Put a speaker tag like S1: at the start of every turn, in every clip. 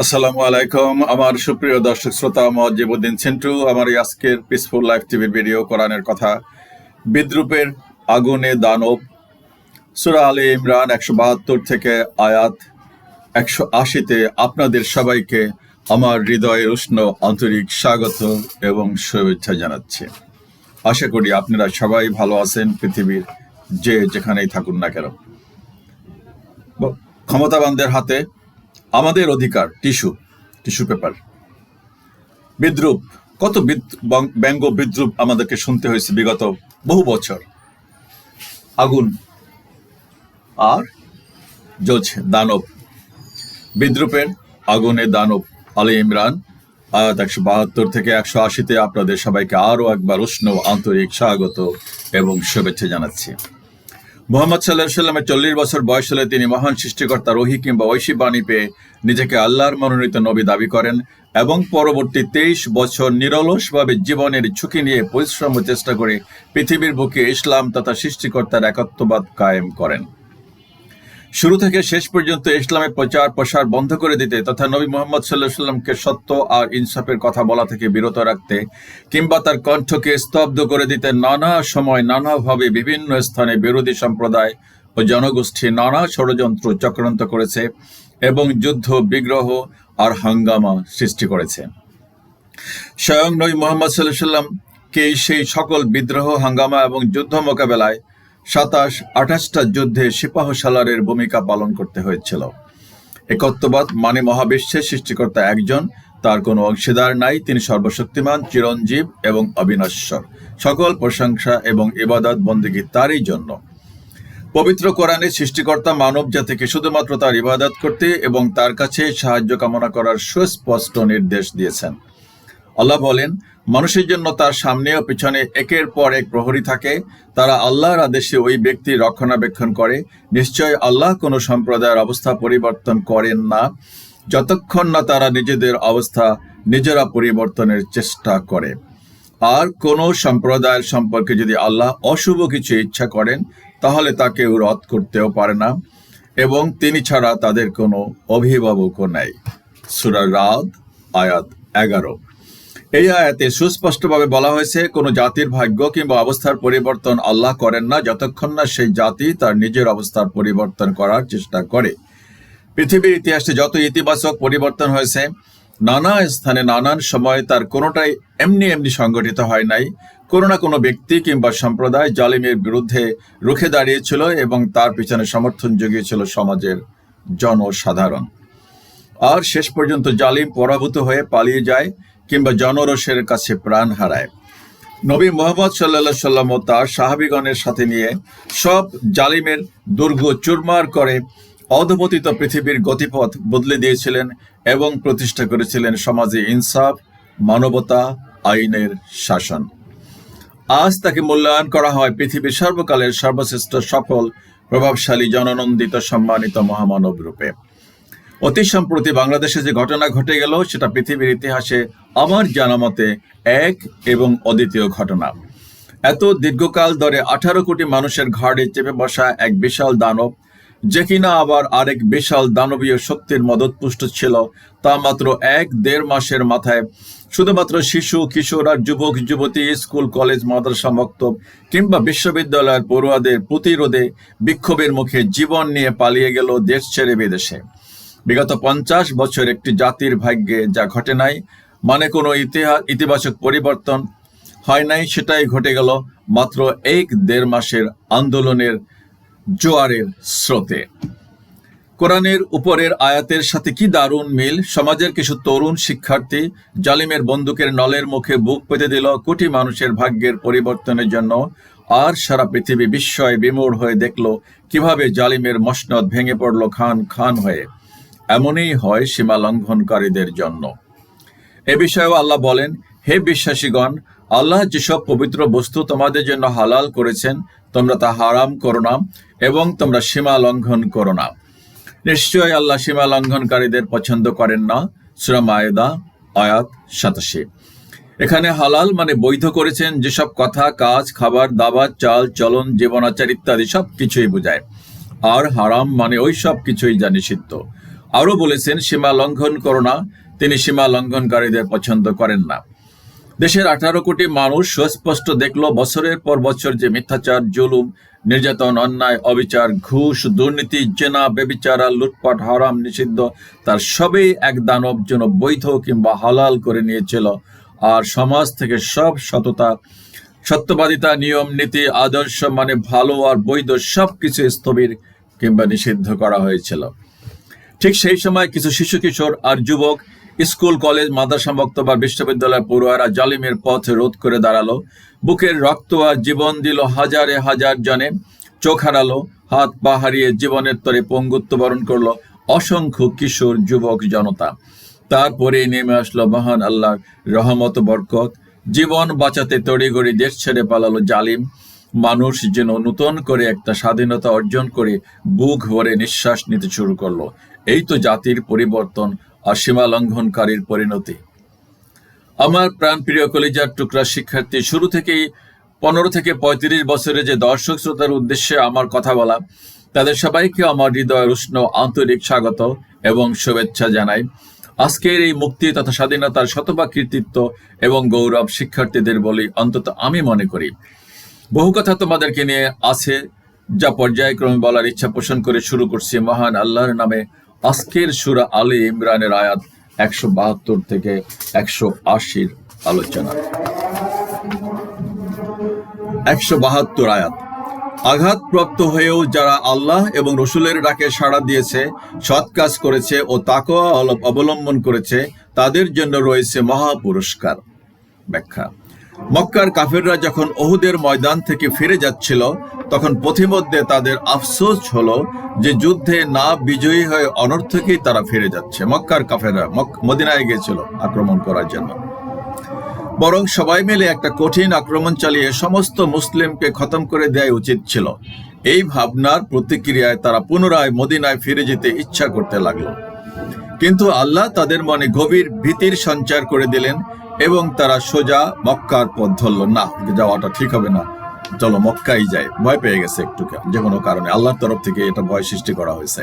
S1: আসসালামু আলাইকুম। আমার সুপ্রিয় দর্শক শ্রোতা মজিবুদ্দিন সেন্টু আমার এই আজকের পিসফুল লাইফ টিভির ভিডিও কোরআনের কথা। বিদ্রুপের আগুনে দানব। সুরা আলী ইমরান একশো বাহাত্তর থেকে আয়াত একশো আশিতে আপনাদের সবাইকে আমার হৃদয়ের উষ্ণ আন্তরিক স্বাগত এবং শুভেচ্ছা জানাচ্ছি। আশা করি আপনারা সবাই ভালো আছেন, পৃথিবীর যে যেখানেই থাকুন না কেন। ক্ষমতাবানদের হাতে আমাদের অধিকার, টিস্যু টিস্যু পেপার। বিদ্রুপ, কত ব্যঙ্গ বিদ্রুপ আমাদেরকে শুনতে হয়েছে বিগত বহু বছর। আগুন, আর জ্বলছে দানব। বিদ্রুপের আগুনে দানব আলী ইমরান, আয়াত একশো বাহাত্তর থেকে একশো আশিতে আপনাদের সবাইকে আরও একবার উষ্ণ আন্তরিক স্বাগত এবং শুভেচ্ছা জানাচ্ছি। মোহাম্মদ সাল্লাহ সাল্লামের চল্লিশ বছর বয়স হলে তিনি মহান সৃষ্টিকর্তা রহি কিংবা ঐশী বাণী পেয়ে নিজেকে আল্লাহর মনোনীত নবী দাবি করেন এবং পরবর্তী তেইশ বছর নিরলসভাবে জীবনের ঝুঁকি নিয়ে পরিশ্রম চেষ্টা করে পৃথিবীর বুকে ইসলাম তথা সৃষ্টিকর্তার একাত্মবাদ কায়েম করেন। শুরু থেকে শেষ পর্যন্ত ইসলামের প্রচার প্রসার বন্ধ করে দিতে তথা নবী মোহাম্মদ সাল্লাহ সাল্লামকে সত্য আর ইনসাফের কথা বলা থেকে বিরত রাখতে কিংবা তার কণ্ঠকে স্তব্ধ করে দিতে নানা সময় নানাভাবে বিভিন্ন স্থানে বিরোধী সম্প্রদায় ও জনগোষ্ঠী নানা ষড়যন্ত্র চক্রান্ত করেছে এবং যুদ্ধ, বিগ্রহ আর হাঙ্গামা সৃষ্টি করেছে। স্বয়ং নবী মোহাম্মদ সাল্লাহ সাল্লামকে সেই সকল বিদ্রোহ, হাঙ্গামা এবং যুদ্ধ মোকাবেলায় সাতাশ, আঠাশটা যুদ্ধে সিপাহ সালারের ভূমিকা পালন করতে হয়েছিল। একত্ববাদ মানে মহাবিশ্বের সৃষ্টিকর্তা একজন, তার কোনো অংশীদার নাই, তিনি সর্বশক্তিমান, চিরঞ্জীব এবং অবিনশ্বর। সকল প্রশংসা এবং ইবাদত বন্দিগি তারই জন্য। পবিত্র কোরআনে সৃষ্টিকর্তা মানব জাতিকে শুধুমাত্র তার ইবাদত করতে এবং তার কাছে সাহায্য কামনা করার সুস্পষ্ট নির্দেশ দিয়েছেন। আল্লাহ বলেন, মানুষের জন্য তার সামনে ও পিছনে একের পর এক প্রহরী থাকে। তারা আল্লাহর আদেশে ওই ব্যক্তি রক্ষণাবেক্ষণ করে। নিশ্চয় আল্লাহ কোনো সম্প্রদায়ের অবস্থা পরিবর্তন করেন না। যতক্ষণ না তারা নিজেদের অবস্থা নিজেরা পরিবর্তনের চেষ্টা করে। আর কোনো সম্প্রদায়ের সম্পর্কে যদি আল্লাহ অশুভ কিছু ইচ্ছা করেন, তাহলে তাকে রদ করতেও পারে না। এবং তিনি ছাড়া তাদের কোনো অভিভাবকও নাই। সুরা রাদ, আয়াত এগারো। এই আয়াতে সুস্পষ্টভাবে বলা হয়েছে, কোনো জাতির ভাগ্য কিংবা অবস্থার পরিবর্তন আল্লাহ করেন না, যতক্ষণ না সেই জাতি তার নিজের অবস্থার পরিবর্তন করার চেষ্টা করে। পৃথিবীর ইতিহাসে যত ইতিবাচক পরিবর্তন হয়েছে, নানা স্থানে নানান সময় তার কোনোটাই এমনি এমনি সংগঠিত হয় নাই। কোনো না কোনো ব্যক্তি কিংবা সম্প্রদায় জালিমের বিরুদ্ধে রুখে দাঁড়িয়েছিল এবং তার পিছনে সমর্থন জুগিয়েছিল সমাজের জনসাধারণ। আর শেষ পর্যন্ত জালিম পরাভূত হয়ে পালিয়ে যায়। কিংবা জনরসের কাছে প্রাণ হারায়। নবী মোহাম্মদ সাল্লা সাল্লাম ও তার সাহাবিগণের সাথে নিয়ে সব জালিমের দুর্গ চুরমার করে অধপতিত পৃথিবীর গতিপথ বদলে দিয়েছিলেন এবং প্রতিষ্ঠা করেছিলেন সমাজে ইনসাফ, মানবতা, আইনের শাসন। আজ তাকে মূল্যায়ন করা হয় পৃথিবীর সর্বকালের সর্বশ্রেষ্ঠ সফল, প্রভাবশালী, জননন্দিত, সম্মানিত মহামানব রূপে। অতি সম্প্রতি বাংলাদেশে যে ঘটনা ঘটে গেল, সেটা পৃথিবীর ইতিহাসে আমার জানা মতে এক এবং অদ্বিতীয় ঘটনা। এত দীর্ঘকাল ধরে আঠারো কোটি মানুষের ঘাড়ে চেপে বসা এক বিশাল দানব, যে কিনা আবার আরেক বিশাল দানবীয় শক্তির মদতপুষ্ট ছিল, তা মাত্র এক দেড় মাসের মাথায় শুধুমাত্র শিশু, কিশোর আর যুবক, যুবতী, স্কুল, কলেজ, মাদ্রাসা, মক্তব কিংবা বিশ্ববিদ্যালয়ের পড়ুয়াদের প্রতিরোধে বিক্ষোভের মুখে জীবন নিয়ে পালিয়ে গেল দেশ ছেড়ে বিদেশে। বিগত পঞ্চাশ বছর একটি জাতির ভাগ্যে যা ঘটে নাই মানে কোনো ইতিহাস ইতিবাচক পরিবর্তন হয় নাই, সেটাই ঘটে গেল মাত্র এক দেড় মাসের আন্দোলনের জোয়ারের স্রোতে। কোরআনের উপরের আয়াতের সাথে কি দারুণ মিল? সমাজের কিছু তরুণ শিক্ষার্থী জালিমের বন্দুকের নলের মুখে বুক পেতে দিল কোটি মানুষের ভাগ্যের পরিবর্তনের জন্য। আর সারা পৃথিবী বিস্ময়ে বিমূঢ় হয়ে দেখল কীভাবে জালিমের মসনদ ভেঙে পড়ল খান খান হয়ে। এমনই হয় সীমা লঙ্ঘনকারীদের জন্য। এ বিষয়েও আল্লাহ বলেন, হে বিশ্বাসীগণ, আল্লাহ যেসব পবিত্র বস্তু তোমাদের জন্য হালাল করেছেন, তোমরা তা হারাম করো না এবং তোমরা সীমা লঙ্ঘন করো না। নিশ্চয়ই আল্লাহ সীমা লঙ্ঘনকারীদের পছন্দ করেন না। সুরা মায়েদা, আয়াত সাতাশি। এখানে হালাল মানে বৈধ করেছেন যেসব কথা, কাজ, খাবার, দাবার, চাল, চলন, জীবনাচার ইত্যাদি সব কিছুই বোঝায়। আর হারাম মানে ওই সব কিছুই যা নিষিদ্ধ। আরও বলেছেন, সীমা লঙ্ঘন করো না তিনি সীমা লঙ্ঘনকারীদের পছন্দ করেন না। দেশের আঠারো কোটি মানুষ সুস্পষ্ট দেখল বছরের পর বছর যে মিথ্যাচার, জুলুম, নির্যাতন, অন্যায়, অবিচার, ঘুষ, দুর্নীতি, জেনা, বেবিচার লুটপাট, হারাম, নিষিদ্ধ তার সবই এক দানব যেন বৈধ কিংবা হালাল করে নিয়েছিল। আর সমাজ থেকে সব সততা, সত্যবাদিতা, নিয়ম, নীতি, আদর্শ মানে ভালো আর বৈধ সবকিছু স্থবির কিংবা নিষিদ্ধ করা হয়েছিল। ঠিক সেই সময় কিছু শিশু কিশোর আর যুবক স্কুল, কলেজ, মাদ্রাসা মুক্ত বা বিশ্ববিদ্যালয় পড়ুয়ারা জালিমের পথ রোধ করে দাঁড়াল। বুকের রক্ত আর জীবন দিল হাজারে হাজার জনে। চোখ হারালো, হাত পা হারিয়ে জীবনের তরে পঙ্গুত্ব বরণ করল অসংখ্য কিশোর যুবক জনতা। তারপরে নেমে আসলো মহান আল্লাহর রহমত, বরকত। জীবন বাঁচাতে তড়িগড়ি দেশ ছেড়ে পালালো জালিম। মানুষ যেন নতুন করে একটা স্বাধীনতা অর্জন করে বুক ভরে নিঃশ্বাস নিতে শুরু করল। এই তো জাতির পরিবর্তন আর সীমা লঙ্ঘনকারীর পরিণতি। আমার প্রাণপ্রিয় কলিজার টুকরা শিক্ষার্থী, শুরু থেকেই পনেরো থেকে পঁয়ত্রিশ বছরে যে দর্শক শ্রোতার উদ্দেশ্যে আমার কথা বলা, তাদের সবাইকে আমার হৃদয়ের উষ্ণ আন্তরিক স্বাগত এবং শুভেচ্ছা জানাই। আজকের এই মুক্তি তথা স্বাধীনতার শতভাগ কৃতিত্ব এবং গৌরব শিক্ষার্থীদের বলে অন্তত আমি মনে করি। বহু কথা তোমাদেরকে নিয়ে আছে, যা পর্যায়ক্রমে বলার ইচ্ছা পোষণ করে শুরু করছি মহান আল্লাহর নামে আজকের সুরা আলী ইমরানের আয়াত একশো বাহাত্তর থেকে একশো আশির আলোচনা। একশো বাহাত্তর আয়াত। আঘাতপ্রাপ্ত হয়েও যারা আল্লাহ এবং রসুলের ডাকে সাড়া দিয়েছে, সৎ কাজ করেছে ও তাকওয়া অবলম্বন করেছে, তাদের জন্য রয়েছে মহা পুরস্কার ব্যাখ্যা। মক্কার কাফেররা যখন ওহুদের ময়দান থেকে ফিরে যাচ্ছিল, তখন পথিমধ্যে তাদের আফসোস হলো যে যুদ্ধে না বিজয়ী হয়ে অনর্থকেই তারা ফিরে যাচ্ছে। মক্কার কাফেররা মদিনায় গিয়েছিল আক্রমণ করার জন্য। বরং সবাই মিলে একটা কঠিন আক্রমণ চালিয়ে সমস্ত মুসলিমকে খতম করে দেওয়া উচিত ছিল। এই ভাবনার প্রতিক্রিয়ায় তারা পুনরায় মদিনায় ফিরে যেতে ইচ্ছা করতে লাগল। কিন্তু আল্লাহ তাদের মনে গভীর ভীতির সঞ্চার করে দিলেন এবং তারা সোজা মক্কার পথ ধরল। না, যাওয়াটা ঠিক হবে না। চলো, মক্কাই যায় ভয় পেয়ে গেছে একটু যে কোনো কারণে। আল্লাহর তরফ থেকে এটা ভয় সৃষ্টি করা হয়েছে।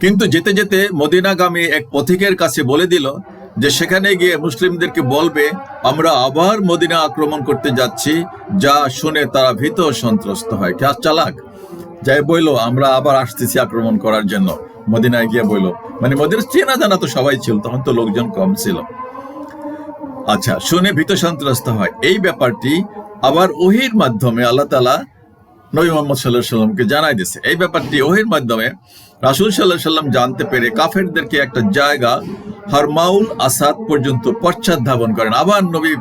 S1: কিন্তু যেতে যেতে মদিনাগামী এক পথিকের কাছে বলে দিল যে, সেখানে গিয়ে মুসলিমদেরকে বলবে, আমরা আবার মদিনা আক্রমণ করতে যাচ্ছি, যা শুনে তারা ভীত সন্ত্রস্ত হয়। কে চালাক? যাই বইলো, আমরা আবার আসতেছি আক্রমণ করার জন্য। মদিনায় গিয়ে বইলো মানে মদিনা চেনা জানা তো সবাই ছিল, তখন তো লোকজন কম ছিল। আচ্ছা শুনে ভীত সন্ত্রস্ত হয়। এই ব্যাপারটি আবার ওহির মাধ্যমে আল্লাহ তালা নবী মোহাম্মদ সাল্লাহ সাল্লামকে জানাই দিছে এই ব্যাপারটি ওহির মাধ্যমে রাসুল সাল্লাহ সাল্লাম জানতে পেরে কাফেরদেরকে একটা জায়গা, হারমাউল আসাদ পর্যন্ত পশ্চাৎ ধাবন করেন। আবার নবী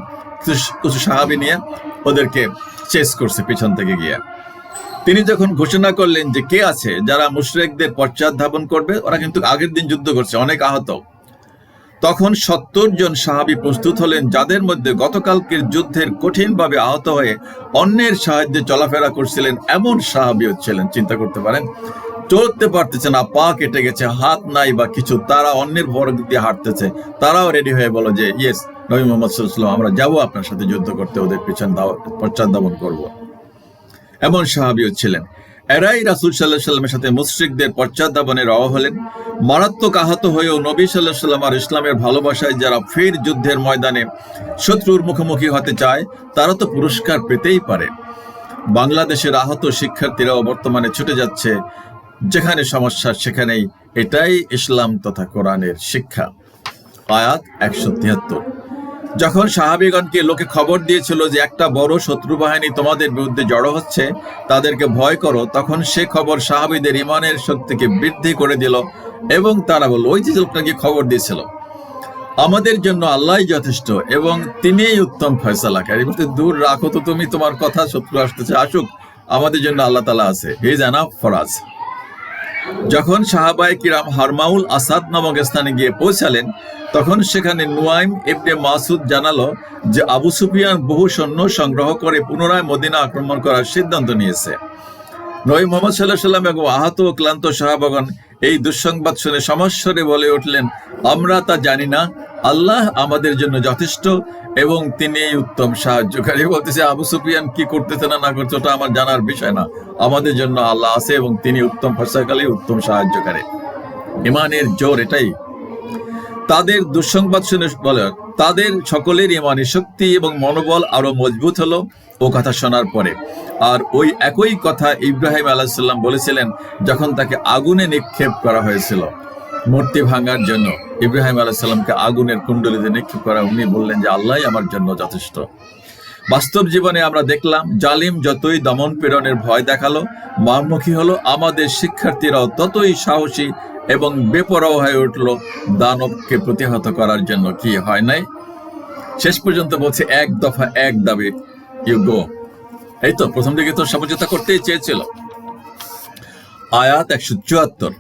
S1: কিছু- সাহাবি নিয়ে ওদেরকে চেস করছে পিছন থেকে গিয়ে। তিনি যখন ঘোষণা করলেন যে কে আছে, যারা মুশরেকদের পশ্চাৎ ধাবন করবে, ওরা কিন্তু আগের দিন যুদ্ধ করছে, অনেক আহত। তখন সত্তর জন সাহাবি প্রস্তুত হলেন, যাদের মধ্যে গতকালকের যুদ্ধের কঠিনভাবে আহত হয়ে অন্যের সাহায্যে চলাফেরা করছিলেন এমন সাহাবিও ছিলেন। চিন্তা করতে পারেন, চলতে পারতেছে না, পা কেটে গেছে, হাত নাই বা কিছু, তারা অন্যের ভর দিয়ে হাঁটতেছে। তারাও রেডি হয়ে বলো যে ইয়েস নবী মোহাম্মদ সাল্লাম আমরা যাব আপনার সাথে যুদ্ধ করতে, ওদের পিছন পশ্চাৎ দাবন করব। এমন সাহাবিও ছিলেন। এরাই রাসুল সাল্লাহ সাল্লামের সাথে মুশ্রিকদের পশ্চাৎধাবনে রওয়া হলেন। মারাত্মক আহত হয়েও নবী সাল্লাহ সাল্লাম আর ইসলামের ভালোবাসায় যারা ফের যুদ্ধের ময়দানে শত্রুর মুখোমুখি হতে চায়, তারা তো পুরস্কার পেতেই পারে। বাংলাদেশের আহত শিক্ষার্থীরাও বর্তমানে ছুটে যাচ্ছে যেখানে সমস্যা সেখানেই। এটাই ইসলাম তথা কোরআনের শিক্ষা। আয়াত একশো তিয়াত্তর। যখন সাহাবিগণকে লোকে খবর দিয়েছিল যে একটা বড় শত্রু বাহিনী তোমাদের বিরুদ্ধে জড়ো হচ্ছে, তাদেরকে ভয় করো, তখন সে খবর সাহাবিদের ইমানের শক্তিকে বৃদ্ধি করে দিল এবং তারা বলল, ওই যে লোকটাকে খবর দিয়েছিল। আমাদের জন্য আল্লাহ যথেষ্ট এবং তিনিই উত্তম ফয়সালাকারী। বলতে, দূর রাখো তো তুমি, তোমার কথা শত্রু আসতেছে, আসুক। আমাদের জন্য আল্লাহ তালা আছে। হে জানা ফরাজ যখন সাহাবাই কিরাম হারমাউল আসাদ নামক স্থানে গিয়ে পৌঁছালেন, তখন সেখানে নুয়াইম ইবনে মাসুদ জানাল যে আবু সুফিয়ান বহু সৈন্য সংগ্রহ করে পুনরায় মদিনা আক্রমণ করার সিদ্ধান্ত নিয়েছে। নবী মোহাম্মদ সাল্লাহ সাল্লাম এবং আহত ও ক্লান্ত সাহাবাগন এই দুঃসংবাদ শুনে সমস্বরে বলে উঠলেন, আমরা তা জানি না। আল্লাহ আমাদের জন্য যথেষ্ট এবং তিনি উত্তম সাহায্যকারী। বলতেছে, আবু সুফিয়ান কি করতেছে না না করছে ওটা আমার জানার বিষয় না। আমাদের জন্য আল্লাহ আছে এবং তিনি উত্তম ফসাকালী উত্তম সাহায্যকারী। ইমানের জোর এটাই। তাদের দুঃসংবাদ শুনে বলে, তাদের সকলের ইমানের শক্তি এবং মনোবল আরও মজবুত হলো ও কথা শোনার পরে। আর ওই একই কথা ইব্রাহিম আলাহিসাল্লাম বলেছিলেন যখন তাকে আগুনে নিক্ষেপ করা হয়েছিল। মূর্তি ভাঙার জন্য ইব্রাহিম আলাহিসাল্লামকে আগুনের কুণ্ডলিতে নিক্ষেপ করা। উনি বললেন যে আল্লাহ আমার জন্য যথেষ্ট। বাস্তব জীবনে আমরা দেখলাম, জালিম যতই দমন পীড়নের ভয় দেখাল মারমুখী হলো, আমাদের শিক্ষার্থীরাও ততই সাহসী এবং বেপরোয়া হয়ে উঠল দানবকে প্রতিহত করার জন্য কি হয় নাই? শেষ পর্যন্ত বলছে, এক দফা, এক দাবি। ইউ গো এই তো, প্রথম দিকে তো সমঝোতা করতেই চেয়েছিল। আয়াত একশো চুয়াত্তর।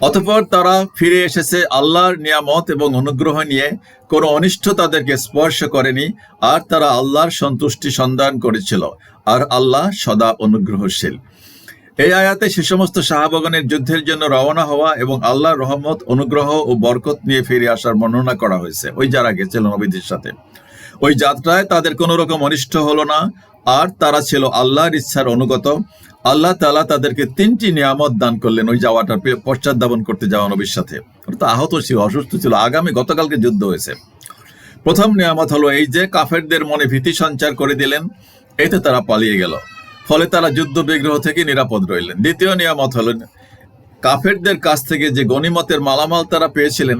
S1: অতঃপর তারা ফিরে এসেছে আল্লাহর নিয়ামত এবং অনুগ্রহ নিয়ে। কোনো অনিষ্ট তাদেরকে স্পর্শ করেনি, আর তারা আল্লাহর সন্তুষ্টি সন্ধান করেছিল। আর আল্লাহ সদা অনুগ্রহশীল। এই আয়াতে সে সমস্ত সাহাবাগনের যুদ্ধের জন্য রওনা হওয়া এবং আল্লাহর রহমত, অনুগ্রহ ও বরকত নিয়ে ফিরে আসার বর্ণনা করা হয়েছে। ওই যারা গেছিল নবীদের সাথে। ওই যাত্রায় তাদের কোনো রকম অনিষ্ট হলো না। আর তারা ছিল আল্লাহর ইচ্ছার অনুগত। আল্লাহ তালা তাদেরকে তিনটি নিয়ামত দান করলেন ওই যাওয়াটার পশ্চাৎ করতে যাওয়া নবীর সাথে। আহত ছিল, অসুস্থ ছিল। আগামী গতকালকে যুদ্ধ হয়েছে। প্রথম নিয়ামত হলো এই যে, কাফেরদের মনে ভীতি সঞ্চার করে দিলেন। এতে তারা পালিয়ে গেল। ফলে তারা যুদ্ধ বিগ্রহ থেকে নিরাপদ রইলেন। দ্বিতীয় নিয়ামত হলেন কাফেরদের কাছ থেকে যে গণিমতের মালামাল তারা পেয়েছিলেন,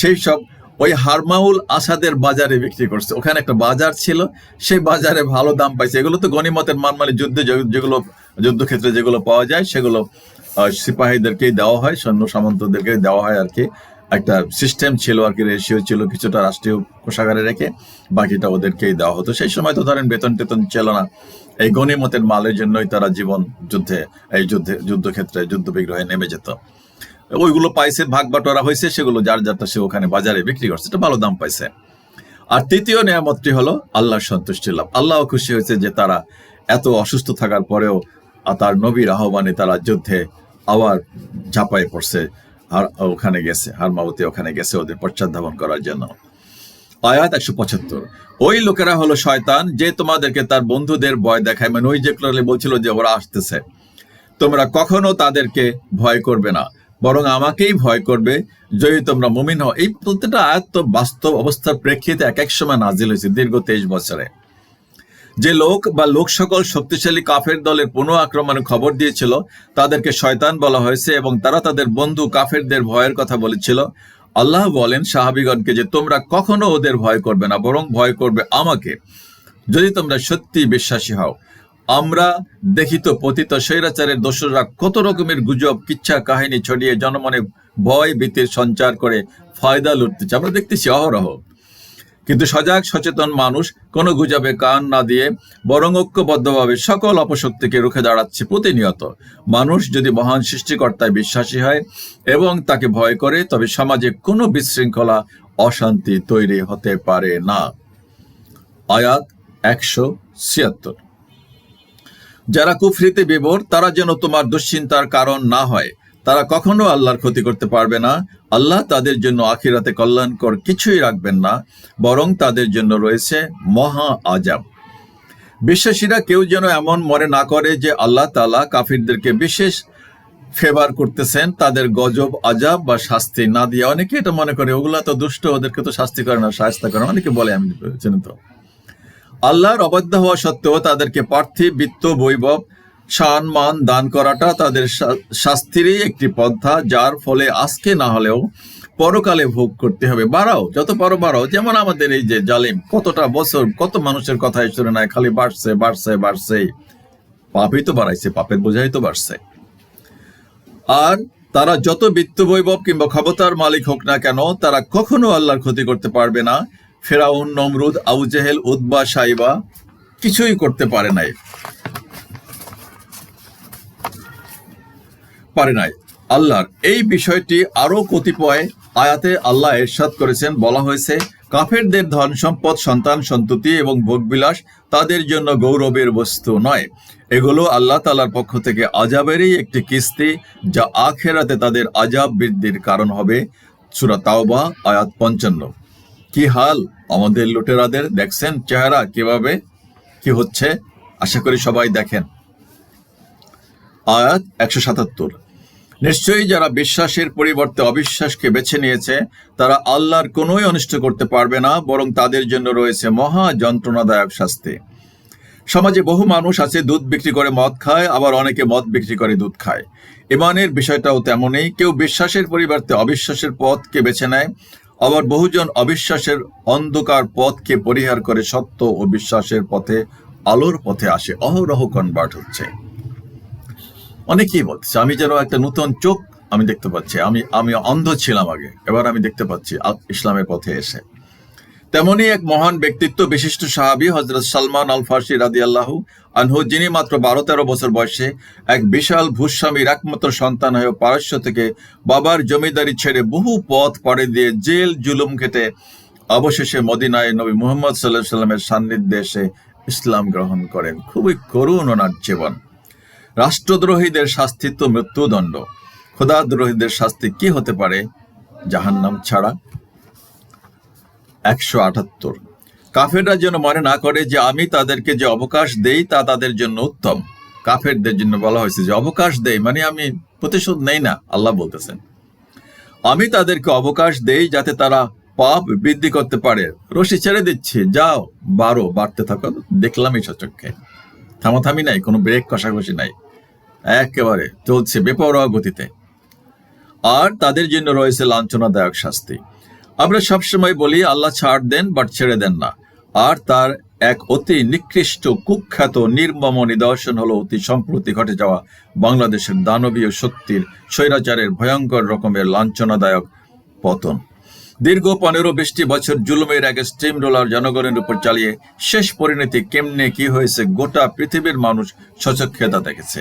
S1: সেই সব ওই হারমাউল আসাদের বাজারে বিক্রি করছে। ওখানে একটা বাজার ছিল, সেই বাজারে ভালো দাম পাইছে। এগুলো তো গণিমতের মান মানে যুদ্ধে, যেগুলো যুদ্ধক্ষেত্রে যেগুলো পাওয়া যায়, সেগুলো সিপাহীদেরকেই দেওয়া হয়, সৈন্য সামন্তদেরকে দেওয়া হয় আর কি। একটা সিস্টেম ছিল আর কি রেশিও ছিল কিছুটা রাষ্ট্রীয় কোষাগারে রেখে বাকিটা ওদেরকেই দেওয়া হতো। সেই সময় তো ধরেন বেতন টেতন ছিল না। এই গণিমতের মালের জন্যই তারা জীবন যুদ্ধে, এই যুদ্ধে, যুদ্ধক্ষেত্রে যুদ্ধ বিগ্রহে নেমে যেত। ওইগুলো পাইছে, ভাগ বাটোয়ারা হয়েছে সেগুলো যার যারটা সে ওখানে বাজারে বিক্রি করছে। এটা ভালো দাম পাইছে। আর তৃতীয় নিয়ামতটি হলো আল্লাহর সন্তুষ্টি লাভ। আল্লাহ খুশি হয়েছে যে তারা এত অসুস্থ থাকার পরেও তার নবীর আহ্বানে তারা যুদ্ধে আবার ঝাঁপায় পড়ছে। আর ওখানে গেছে হারমাবতী ওখানে গেছে ওদের পশ্চাৎধাবন করার জন্য। আয়াত একশো পঁচাত্তর। ওই লোকেরা হলো শয়তান, যে তোমাদেরকে তার বন্ধুদের ভয় দেখায়। মানে ওই যে বলছিল যে ওরা আসতেছে। তোমরা কখনো তাদেরকে ভয় করবে না, বরং আমাকেই ভয় করবে। যদি তোমরা মুমিন হও, এই প্রত্যেকটা আয়াত বাস্তব অবস্থার প্রেক্ষিতে এক এক সময় নাজিল হয়েছে দীর্ঘ তেইশ বছরে। যে লোক বা লোক সকল শক্তিশালী কাফের দলের পুনঃ আক্রমণের খবর দিয়েছিল, তাদেরকে শয়তান বলা হয়েছে এবং তারা তাদের বন্ধু কাফেরদের ভয়ের কথা বলেছিল। আল্লাহ বলেন সাহাবিগণকে যে তোমরা কখনো ওদের ভয় করবে না, বরং ভয় করবে আমাকে। যদি তোমরা সত্যি বিশ্বাসী হও, আমরা দেখি তো পতিত স্বৈরাচারের দোসররা কত রকমের গুজব, কিচ্ছা কাহিনী ছড়িয়ে জনমনে ভয় ভীতির সঞ্চার করে ফায়দা লুটতেছে। আমরা দেখতেছি অহরহ। কিন্তু সজাগ, সচেতন মানুষ কোনো গুজবে কান না দিয়ে বরং ঐক্যবদ্ধভাবে সকল অপশক্তিকে রুখে দাঁড়াচ্ছে প্রতিনিয়ত। মানুষ যদি মহান সৃষ্টিকর্তায় বিশ্বাসী হয় এবং তাকে ভয় করে, তবে সমাজে কোনো বিশৃঙ্খলা, অশান্তি তৈরি হতে পারে না। আয়াত একশো ছিয়াত্তর। যারা কুফরিতে বিবর তারা যেন তোমার দুশ্চিন্তার কারণ না হয়। তারা কখনো আল্লাহর ক্ষতি করতে পারবে না। আল্লাহ তাদের জন্য আখিরাতে কল্যাণকর কিছুই রাখবেন না, বরং তাদের জন্য রয়েছে মহা আজাব। বিশ্বাসীরা কেউ যেন এমন মনে না করে যে আল্লাহ তালা কাফিরদেরকে বিশেষ ফেভার করতেছেন, তাদের গজব, আজাব বা শাস্তি না দিয়ে। অনেকে এটা মনে করে, ওগুলা তো দুষ্ট, ওদেরকে তো শাস্তি করে না শাস্তি করে। অনেকে বলে, আমি চিনি তো। আল্লাহর অবাধ্য হওয়া সত্ত্বেও তাদেরকে পার্থিব বিত্ত, বৈভব শান মান দান করাটা তাদের শাস্তিরই একটি পন্থা, যার ফলে আজকে না হলেও পরকালে ভোগ করতে হবে। বাড়াও, যত পারো বাড়াও। যেমন আমাদের এই যে জালিম, কতটা বছর, কত মানুষের কথাই শুনে নাই খালি বাড়ছে বাড়ছে বাড়ছে। পাপই তো বাড়াইছে, পাপের বোঝাই তো বাড়ছে। আর তারা যত বিত্ত বৈভব কিংবা ক্ষমতার মালিক হোক না কেন, তারা কখনো আল্লাহর ক্ষতি করতে পারবে না। ফেরাউন, নমরুদ, আবু জেহেল উদ্বা সাইবা কিছুই করতে পারে নাই। পারে নাই। আল্লাহর এই বিষয়টি আরও কতিপয় আয়াতে আল্লাহ এরশাদ করেছেন। বলা হয়েছে, কাফেরদের ধন সম্পদ, সন্তান সন্ততি এবং ভোগবিলাস তাদের জন্য গৌরবের বস্তু নয়। এগুলো আল্লাহ তালার পক্ষ থেকে আজাবেরই একটি কিস্তি, যা আখেরাতে তাদের আজাব বৃদ্ধির কারণ হবে। সুরা তাওবা, আয়াত পঞ্চান্ন। কি হাল আমাদের লুটেরাদের? দেখছেন চেহারা কীভাবে? কি হচ্ছে? আশা করি সবাই দেখেন। আয়াত একশো সাতাত্তর। নিশ্চয়ই যারা বিশ্বাসের পরিবর্তে অবিশ্বাসকে বেছে নিয়েছে, তারা আল্লাহর কোনোই অনিষ্ট করতে পারবে না, বরং তাদের জন্য রয়েছে মহা যন্ত্রণাদায়ক শাস্তি। সমাজে বহু মানুষ আছে, দুধ বিক্রি করে মদ খায়, আবার অনেকে মদ বিক্রি করে দুধ খায়। ইমানের বিষয়টাও তেমনই, কেউ বিশ্বাসের পরিবর্তে অবিশ্বাসের পথকে বেছে নেয়, আবার বহুজন অবিশ্বাসের অন্ধকার পথকে পরিহার করে সত্য ও বিশ্বাসের পথে, আলোর পথে আসে। অহরহ কনভার্ট হচ্ছে। অনেকেই বলছে আমি যেন একটা নতুন চোখ আমি দেখতে পাচ্ছি। আমি আমি অন্ধ ছিলাম আগে। এবার আমি দেখতে পাচ্ছি ইসলামের পথে এসে। তেমনি এক মহান ব্যক্তিত্ব, বিশিষ্ট সাহাবী হজরত সালমান আল ফার্সি রাদি আল্লাহ আনহু, যিনি মাত্র বারো তেরো বছর বয়সে এক বিশাল ভূস্বামীর একমাত্র সন্তান হয়ে পারস্য থেকে বাবার জমিদারি ছেড়ে বহু পথ পাড়ে দিয়ে জেল জুলুম কেটে অবশেষে মদিনায় নবী মোহাম্মদ সাল্লাহ সাল্লামের সান্নিধ্যে এসে ইসলাম গ্রহণ করেন। খুবই করুণ ওনার জীবন। রাষ্ট্রদ্রোহীদের শাস্তি তো মৃত্যুদণ্ড। খোদাদ্রোহীদের শাস্তি কি হতে পারে? জাহান্নাম ছাড়া। একশো আটাত্তর। কাফেররা যেন মনে না করে যে আমি তাদেরকে যে অবকাশ দেই, তা তাদের জন্য উত্তম। কাফেরদের জন্য বলা হয়েছে যে, অবকাশ দেই মানে আমি প্রতিশোধ নেই না, আল্লাহ বলতেছেন। আমি তাদেরকে অবকাশ দেই যাতে তারা পাপ বৃদ্ধি করতে পারে। রশি ছেড়ে দিচ্ছি, যাও, বারো, বাড়তে থাকো, দেখলামই সচক্ষে। থামাথামি নাই, কোনো ব্রেক কষাকষি নাই। একেবারে চলছে বেপরোয়া গতিতে। আর তাদের জন্য রয়েছে লাঞ্ছনাদায়ক শাস্তি। আমরা সবসময় বলি, আল্লাহ ছাড় দেন বাট ছেড়ে দেন না। আর তার এক অতি নিকৃষ্ট, কুখ্যাত, নির্মম নিদর্শন হলো অতি সম্প্রতি ঘটে যাওয়া বাংলাদেশের দানবীয় শক্তির স্বৈরাচারের ভয়ঙ্কর রকমের লাঞ্ছনাদায়ক পতন। দীর্ঘ পনেরো বিশটি বছর জুলুমের এক স্টিম রোলার জনগণের উপর চালিয়ে শেষ পরিণতি কেমনে কি হয়েছে গোটা পৃথিবীর মানুষ সচক্ষে তা দেখেছে।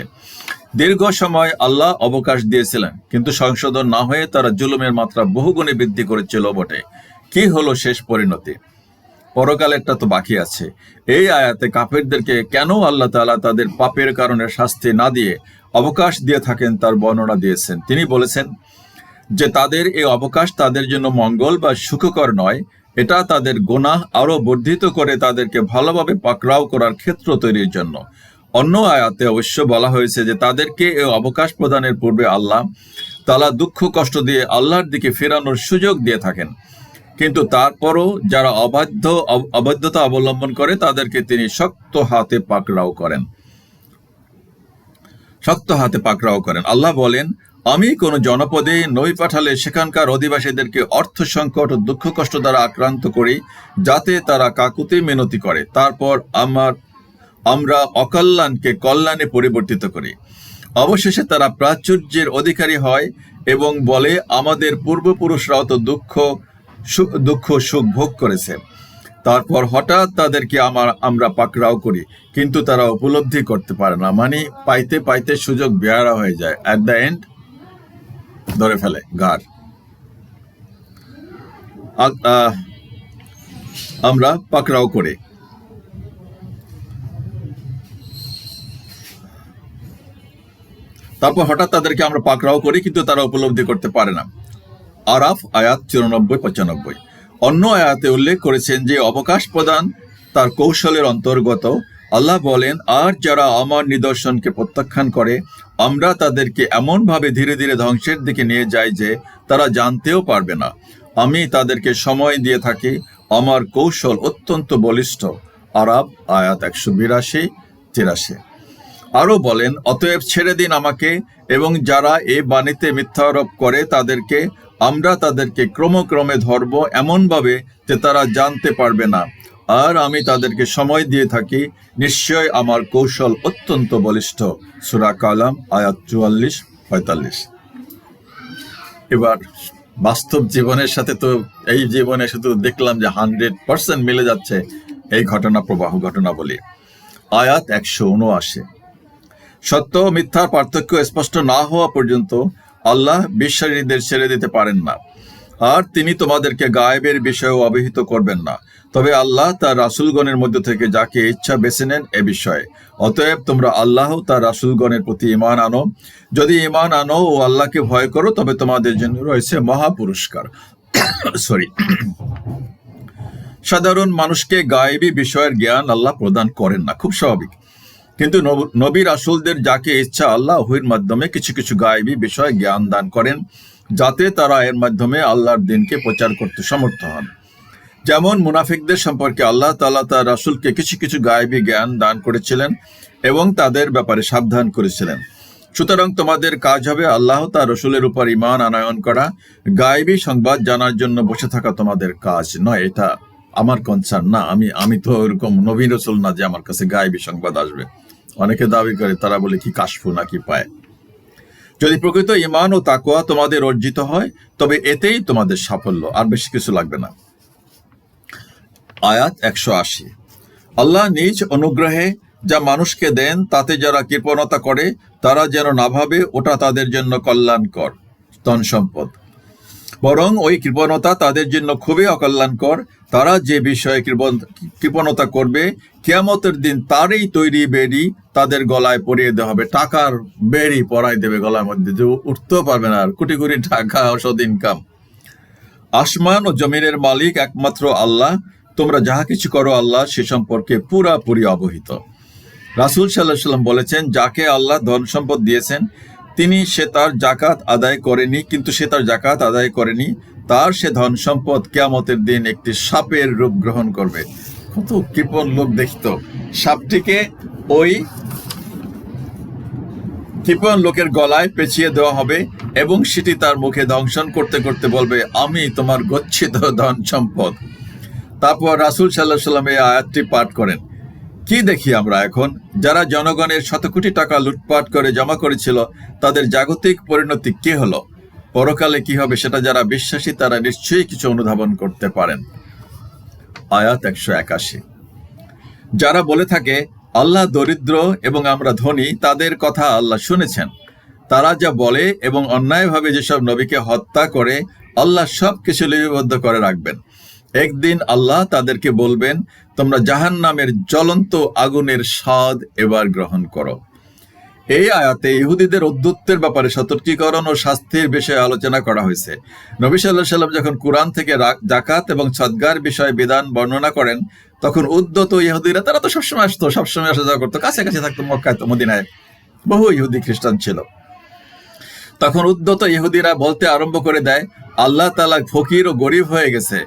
S1: দীর্ঘ সময় আল্লাহ অবকাশ দিয়েছিলেন, কিন্তু সংশোধন না হয়ে তারা জুলুমের মাত্রা বহুগুণে বৃদ্ধি করেছিল বটে। কি হলো শেষ পরিণতি? পরকালেরটা তো বাকি আছে। এই আয়াতে কাফেরদেরকে কেন আল্লাহ তাআলা তাদের পাপের কারণে শাস্তি না দিয়ে অবকাশ দিয়ে থাকেন তার বর্ণনা দিয়েছেন? তিনি বলেছেন যে তাদের এই অবকাশ তাদের জন্য মঙ্গল বা সুখকর নয়, এটা তাদের গোনাহ আরও বর্ধিত করে তাদেরকে ভালোভাবে পাকড়াও করার ক্ষেত্র তৈরির জন্য। অন্য আয়াতে অবশ্য বলা হয়েছে যে তাদেরকে এই অবকাশ প্রদানের পূর্বে আল্লাহ তালা দুঃখ কষ্ট দিয়ে আল্লাহর দিকে ফেরানোর সুযোগ দিয়ে থাকেন। কিন্তু তারপরও যারা অবাধ্য অব- অবাধ্যতা অবলম্বন করে তাদেরকে তিনি শক্ত হাতে পাকড়াও করেন। শক্ত হাতে পাকড়াও করেন। আল্লাহ বলেন আমি কোন জনপদে নই পাঠালে সেখানকার অধিবাসীদেরকে অর্থ সংকট ও দুঃখ কষ্ট দ্বারা আক্রান্ত করি, যাতে তারা কাকুতে মিনতি করে। তারপর আমার, আমরা অকল্যাণকে কল্যাণে পরিবর্তিত করি। অবশেষে তারা প্রাচুর্যের অধিকারী হয় এবং বলে, আমাদের পূর্বপুরুষরাও তো দুঃখ দুঃখ সুখ ভোগ করেছে। তারপর হঠাৎ তাদেরকে আমার, আমরা পাকড়াও করি। কিন্তু তারা উপলব্ধি করতে পারে না। মানে পাইতে পাইতে সুযোগ বেয়ারা হয়ে যায়। অ্যাট দ্য এন্ড ধরে ফেলে, গার। আমরা পাকড়াও করি। তারপর হঠাৎ তাদেরকে আমরা পাকড়াও করি, কিন্তু তারা উপলব্ধি করতে পারে না। আরাফ, আয়াত চুরানব্বই, পঁচানব্বই। অন্য আয়াতে উল্লেখ করেছেন যে, অবকাশ প্রদান তার কৌশলের অন্তর্গত আল্লাহ বলেন, আর যারা আমার নিদর্শনকে প্রত্যাখ্যান করে আমরা তাদেরকে এমনভাবে ধীরে ধীরে ধ্বংসের দিকে নিয়ে যাই যে তারা জানতেও পারবে না। আমি তাদেরকে সময় দিয়ে থাকি। আমার কৌশল অত্যন্ত বলিষ্ঠ। আরাব, আয়াত একশো বিরাশি, তিরাশি। আরও বলেন, অতএব ছেড়ে দিন আমাকে এবং যারা এ বাণীতে মিথ্যা আরোপ করে তাদেরকে, আমরা তাদেরকে ক্রমক্রমে ধরব। এমনভাবে যে তারা জানতে পারবে না। আর আমি তাদেরকে সময় দিয়ে থাকি, নিশ্চয় আমার কৌশল অত্যন্ত বলিষ্ঠ। সুরা কালাম, আয়াত চুয়াল্লিশ, পঁয়তাল্লিশ। এবার বাস্তব জীবনের সাথে তো এই জীবনে শুধু দেখলাম যে হান্ড্রেড পার্সেন্ট মিলে যাচ্ছে এই ঘটনা প্রবাহ ঘটনা বলি। আয়াত একশো উনআশি। সত্য ও মিথ্যার পার্থক্য স্পষ্ট না হওয়া পর্যন্ত আল্লাহ বিশ্বাসীদের ছেড়ে দিতে পারেন না। আর তিনি তোমাদেরকে গায়েবের বিষয়েও অবহিত করবেন না। তবে আল্লাহ তার রাসুলগণের মধ্য থেকে যাকে ইচ্ছা বেছে নেন এ বিষয়ে। অতএব তোমরা আল্লাহ তার রাসুলগণের প্রতি ইমান আনো। যদি ঈমান আনো ও আল্লাহকে ভয় করো, তবে তোমাদের জন্য রয়েছে মহা পুরস্কার সরি। সাধারণ মানুষকে গায়েবী বিষয়ের জ্ঞান আল্লাহ প্রদান করেন না। খুব স্বাভাবিক। কিন্তু নবী রাসূলদের যাকে ইচ্ছা আল্লাহ ওহির মাধ্যমে কিছু কিছু গায়েবী বিষয়ে জ্ঞান দান করেন। যাতে তারা এর মাধ্যমে আল্লাহর দিনকে প্রচার করতে সমর্থ হন। যেমন মুনাফিকদের সম্পর্কে আল্লাহ তাআলা তার রাসূলকে কিছু কিছু গায়েবী জ্ঞান দান করেছিলেন এবং তাদের ব্যাপারে সাবধান করেছিলেন। সুতরাং তোমাদের কাজ হবে আল্লাহ তার রসুলের উপর ইমান আনয়ন করা। গায়েবী সংবাদ জানার জন্য বসে থাকা তোমাদের কাজ নয়, এটা আমার কনসার্ন না। আমি আমি তো এরকম নবীন রসুল না যে আমার কাছে গায়েবী সংবাদ আসবে। অনেকে দাবি করে, তারা বলে কি কাশফু নাকি পায়। যদি প্রকৃত ইমান ও তাকোয়া তোমাদের অর্জিত হয়, তবে এতেই তোমাদের সাফল্য, আর বেশি কিছু লাগবে না। আয়াত একশো আশি। আল্লাহ নিজ অনুগ্রহে যা মানুষকে দেন, তাতে যারা কৃপণতা করে, তারা যেন না ভাবে, ওটা তাদের জন্য কল্যাণকর ধন সম্পদ বরং ওই কৃপণতা তাদের জন্য খুবই অকল্যাণকর। তারা যে বিষয়ে কৃপণতা করবে, কিয়ামতের দিন তারই তৈরি বেরি তাদের গলায় পরিয়ে দেওয়া হবে। টাকার বেরি পরাই দেবে গলার মধ্যে, যে উঠতেও পারবে না আর। কোটি কোটি টাকা ওষুধ ইনকাম আসমান ও জমিনের মালিক একমাত্র আল্লাহ। তোমরা যাহা কিছু করো আল্লাহ, সে সম্পর্কে পুরাপুরি অবহিত। রাসূল সাল্লাহ সাল্লাম বলেছেন, যাকে আল্লাহ ধন সম্পদ দিয়েছেন তিনি সে তার জাকাত আদায় করেনি, কিন্তু সে তার জাকাত আদায় করেনি। তার সে ধন সম্পদ কেয়ামতের দিন একটি সাপের রূপ গ্রহণ করবে। কত কৃপণ লোক দেখতো সাপটিকে ওই কৃপণ লোকের গলায় পেঁচিয়ে দেওয়া হবে এবং সেটি তার মুখে দংশন করতে করতে বলবে, আমি তোমার গচ্ছিত ধন সম্পদ। তারপর রাসূল সাল্লাহ সাল্লাম এই আয়াতটি পাঠ করেন। কি দেখি আমরা এখন? যারা জনগণের শত কোটি টাকা লুটপাট করে জমা করেছিল, তাদের জাগতিক পরিণতি কি হলো? পরকালে কি হবে সেটা যারা বিশ্বাসী, তারা নিশ্চয়ই কিছু অনুধাবন করতে পারেন। আয়াত একশো একাশি। যারা বলে থাকে, আল্লাহ দরিদ্র এবং আমরা ধনী তাদের কথা আল্লাহ শুনেছেন। তারা যা বলে এবং অন্যায়ভাবে যেসব নবীকে হত্যা করে, আল্লাহ সব কিছু লিপিবদ্ধ করে রাখবেন। একদিন আল্লাহ তাদেরকে বলবেন, তোমরা জাহান নামের জ্বলন্ত আগুনের স্বাদ এবার গ্রহণ করো। এই আয়াতে ইহুদিদের উদ্ধত্তের ব্যাপারে সতর্কীকরণ ও শাস্তির বিষয়ে আলোচনা করা হয়েছে। নবী সাল্লাহ সাল্লাম যখন কোরআন থেকে জাকাত এবং সদ্গার বিষয়ে বিধান বর্ণনা করেন, তখন উদ্যত ইহুদিরা, তারা তো সবসময় আসতো, সবসময় আসা যাওয়া করতো, কাছাকাছি থাকতো মক্কায় মদিনায়। বহু ইহুদি খ্রিস্টান ছিল। তখন উদ্যত ইহুদিরা বলতে আরম্ভ করে দেয়, আল্লাহ তালা ফকির ও গরিব হয়ে গেছে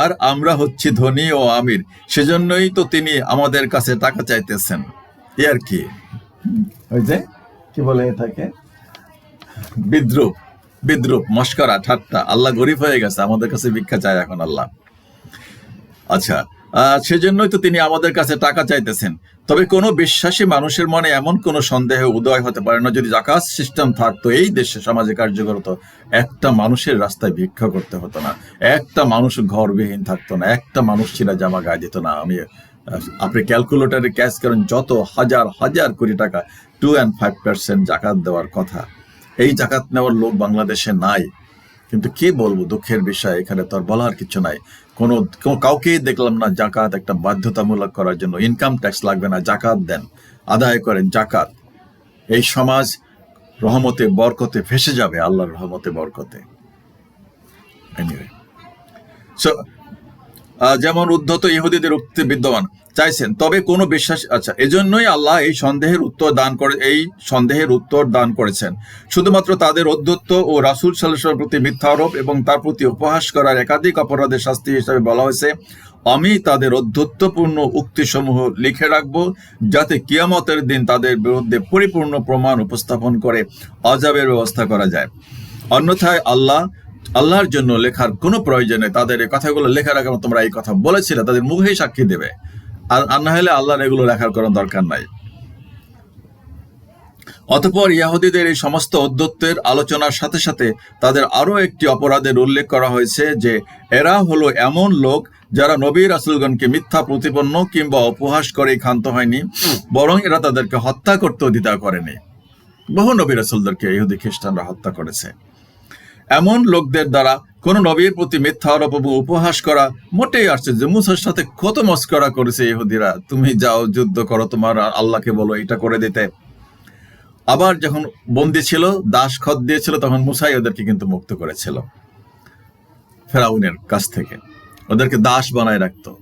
S1: আর আমরা হচ্ছি ধনী ও আমির। সেজন্যই তো তিনি আমাদের কাছে টাকা চাইতেছেন। এ আর কি? ওই যে কি বলে থাকে বিদ্রুপ বিদ্রুপ মস্করা ঠাট্টা। আল্লাহ গরিব হয়ে গেছে আমাদের কাছে ভিক্ষা চায় এখন আল্লাহ। আচ্ছা সেজন্যই তো তিনি আমাদের কাছে টাকা চাইতেছেন। তবে কোনো বিশ্বাসী মানুষের মনে এমন কোনো সন্দেহ উদয় হতে পারে না, যদি জাকাত সিস্টেম থাকতো, এই দেশে সমাজে কার্যকর হতো, একটা মানুষের রাস্তায় ভিক্ষা করতে হতো না। একটা মানুষ ঘরবিহীন থাকতো না, একটা মানুষ ছিঁড়া জামা গায়ে দিত না। আমি, আপনি ক্যালকুলেটারে ক্যাশ করেন, যত হাজার হাজার কোটি টাকা টু অ্যান্ড ফাইভ পার্সেন্ট জাকাত দেওয়ার কথা। এই জাকাত নেওয়ার লোক বাংলাদেশে নাই। কিন্তু কি বলব দুঃখের বিষয় এখানে তো আর বলার কিছু নাই। কোনো কাউকে দেখলাম না জাকাত একটা বাধ্যতামূলক করার জন্য। ইনকাম ট্যাক্স লাগবে না জাকাত দেন। আদায় করেন জাকাত। এই সমাজ রহমতে বরকতে ভেসে যাবে আল্লাহর রহমতে বরকতে। এনিওয়ে আহ, যেমন উদ্ধত ইহুদিদের উক্তি বিদ্যমান, চাইছেন। তবে কোনো বিশ্বাস আচ্ছা এজন্যই আল্লাহ এই সন্দেহের উত্তর দান করে, এই সন্দেহের উত্তর দান করেছেন। শুধুমাত্র তাদের অধ্যত্ত ও রাসূল সাল্লাল্লাহু প্রতি মিথ্যা আরোপ এবং তার প্রতি উপহাস করার একাধিক অপরাধের শাস্তি হিসাবে বলা হয়েছে। আমি তাদের অধ্যত্বপূর্ণ উক্তিসমূহ লিখে রাখব যাতে কিয়ামতের দিন তাদের বিরুদ্ধে পরিপূর্ণ প্রমাণ উপস্থাপন করে আজাবের ব্যবস্থা করা যায়। অন্যথায় আল্লাহ আল্লাহর জন্য লেখার কোনো প্রয়োজন নেই। তাদের এই কথাগুলো লেখা রাখার তোমরা এই কথা বলেছিলে, তাদের মুখেই সাক্ষী দেবে। আর আর না হলে আল্লাহর এগুলো লেখার কোনো দরকার নাই। অতঃপর ইয়াহুদীদের এই সমস্ত অধ্যত্বের আলোচনার সাথে সাথে তাদের আরও একটি অপরাধের উল্লেখ করা হয়েছে যে এরা হলো এমন লোক যারা নবী রাসুলগণকে মিথ্যা, প্রতিপন্ন কিংবা উপহাস করেই ক্ষান্ত হয়নি, বরং এরা তাদেরকে হত্যা করতেও দ্বিধা করেনি। বহু নবী রাসুলদেরকে ইহুদি খ্রিস্টানরা হত্যা করেছে। এমন লোকদের দ্বারা কোন নবীর প্রতি মিথ্যা আরোপ উপহাস করা মোটেই আসছে যে মুসার সাথে কত মস্করা করেছে ইহুদিরা। তুমি যাও, যুদ্ধ করো, তোমার আল্লাহকে বলো, এটা করে দিতে। আবার যখন বন্দি ছিল, দাস খত দিয়েছিল, তখন মুসাই ওদেরকে কিন্তু মুক্ত করেছিল। ফেরাউনের কাছ থেকে। ওদেরকে দাস বানায় রাখতো।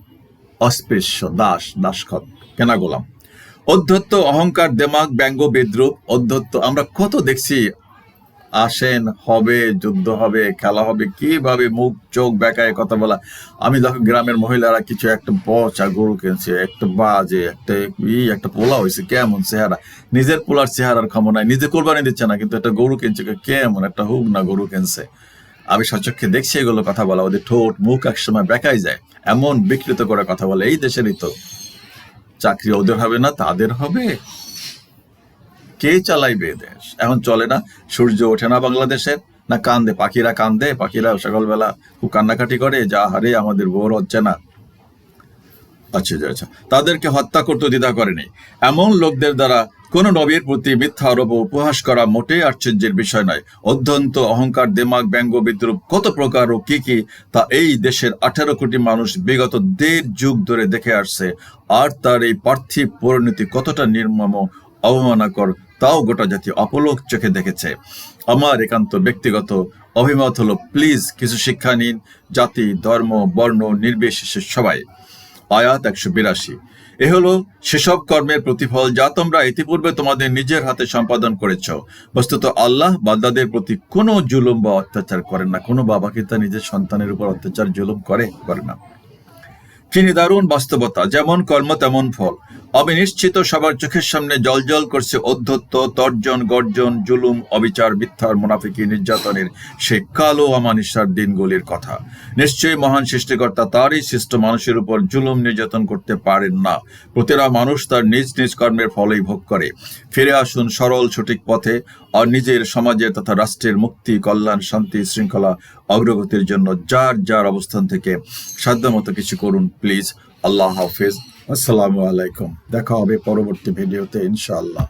S1: অস্পৃশ্য দাস দাসখত কেনা গোলাম। অধ্যত্ত অহংকার দেমাগ ব্যঙ্গ, বিদ্রুপ, অধ্যত্ত, আমরা কত দেখছি আসেন, হবে, যুদ্ধ হবে, খেলা হবে, কীভাবে মুখ, চোখ বেকায় কথা বলা। আমি দেখো গ্রামের মহিলারা কিছু একটা বচা গরু কিনছে, একটা বাজে, একটা ই, একটা পোলা হয়েছে কেমন চেহারা। নিজের পোলার চেহারার ক্ষমতা নাই, নিজে কোরবানি দিচ্ছে না, কিন্তু একটা গরু কিনছে কেমন একটা হুক না গরু কিনছে। আমি সচক্ষে দেখছি এগুলো কথা বলা, ওদের ঠোঁট, মুখ এক সময় বেকাই যায়, এমন বিকৃত করে কথা বলে, এই দেশেরই তো। চাকরি ওদের হবে না, তাদের হবে। কে চালাইবে দেশ? এখন চলে না সূর্য ওঠে না বাংলাদেশের না কান্দে পাখিরা কান্দে পাখিরা সকালবেলা খুব কান্নাকাটি করে যা হারে আমাদের ভোর হচ্ছে না। আচ্ছা আচ্ছা, আচ্ছা তাদেরকে হত্যা করতে দ্বিধা করেনি। এমন লোকদের দ্বারা কোন নবীর প্রতি মিথ্যা আরোপ উপহাস করা মোটেই আশ্চর্যের বিষয় নয়। অধ্যন্ত অহংকার দেমাগ ব্যঙ্গ বিদ্রুপ কত প্রকার ও কি কি তা এই দেশের আঠারো কোটি মানুষ বিগত দেড় যুগ ধরে দেখে আসছে। আর তার এই পার্থিব পরিণতি কতটা নির্মম অবমাননাকর তাও গোটা জাতি অপলোক চোখে দেখেছে। আমার একান্ত ব্যক্তিগত অভিমত হলো প্লিজ কিছু শিক্ষা নিন, জাতি, ধর্ম, বর্ণ, নির্বিশেষে সবাই। আয়াত একশো বিরাশি। এ হলো, সেসব কর্মের প্রতিফল যা তোমরা ইতিপূর্বে তোমাদের নিজের হাতে সম্পাদন করেছ। বস্তুত আল্লাহ বান্দাদের প্রতি কোনো জুলুম বা অত্যাচার করেন না। কোনো বাবাকে তার নিজের সন্তানের উপর অত্যাচার, জুলুম করে? করে না। কি নিদারুণ বাস্তবতা, যেমন কর্ম তেমন ফল। অবিনিশ্চিত সবার চোখের সামনে জলজল করছে অধ্যত্ত, তর্জন, গর্জন, জুলুম, অবিচার, মিথ্যার, মুনাফিকি, নির্যাতনের সে কালো অমানিসার দিনগুলির কথা। নিশ্চয়ই মহান সৃষ্টিকর্তা তারই সৃষ্ট মানুষের উপর জুলুম নির্যাতন করতে পারেন না। প্রতিটা মানুষ তার নিজ নিজ কর্মের ফলেই ভোগ করে। ফিরে আসুন সরল, সঠিক পথে। আর নিজের সমাজের তথা রাষ্ট্রের মুক্তি, কল্যাণ, শান্তি, শৃঙ্খলা, অগ্রগতির জন্য যার যার অবস্থান থেকে সাধ্যমতো কিছু করুন, প্লিজ। আল্লাহ হাফিজ। আসসালামু আলাইকুম। দেখা হবে পরবর্তী ভিডিওতে ইনশাআল্লাহ।